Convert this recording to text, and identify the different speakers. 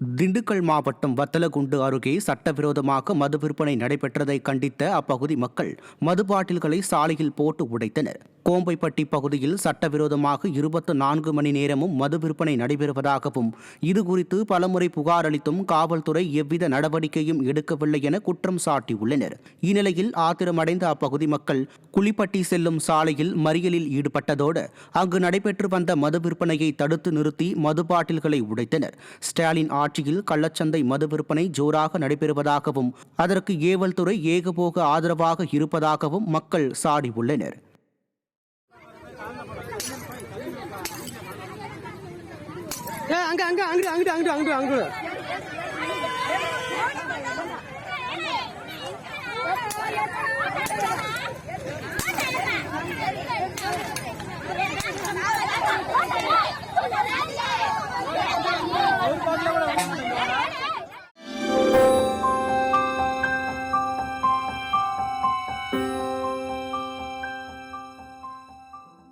Speaker 1: திண்டுக்கல் மாவட்டம் வத்தலகுண்டு அருகே சட்டவிரோதமாக மது விற்பனை நடைபெற்றதை கண்டித்த அப்பகுதி மக்கள் மது பாட்டில்களை சாலையில் போட்டு உடைத்தனர். கோம்பைப்பட்டி பகுதியில் சட்டவிரோதமாக இருபத்து நான்கு மணி நேரமும் மது விற்பனை நடைபெறுவதாகவும் இதுகுறித்து பலமுறை புகார் அளித்தும் காவல்துறை எவ்வித நடவடிக்கையும் எடுக்கவில்லை என குற்றம் சாட்டியுள்ளனர். இந்நிலையில் ஆத்திரமடைந்த அப்பகுதி மக்கள் குளிப்பட்டி செல்லும் சாலையில் மறியலில் ஈடுபட்டதோடு அங்கு நடைபெற்று வந்த மது விற்பனையை தடுத்து நிறுத்தி மது பாட்டில்களை உடைத்தனர். ஸ்டாலின் ஆட்சியில் கள்ளச்சந்தை மது விற்பனை ஜோராக நடைபெறுவதாகவும் அதற்கு ஏவல் துறை ஏகபோக ஆதரவாக இருப்பதாகவும் மக்கள் சாடியுள்ளனர்
Speaker 2: ஏ அங்க அங்க அங்க அங்க அங்க அங்க அங்கிட்டு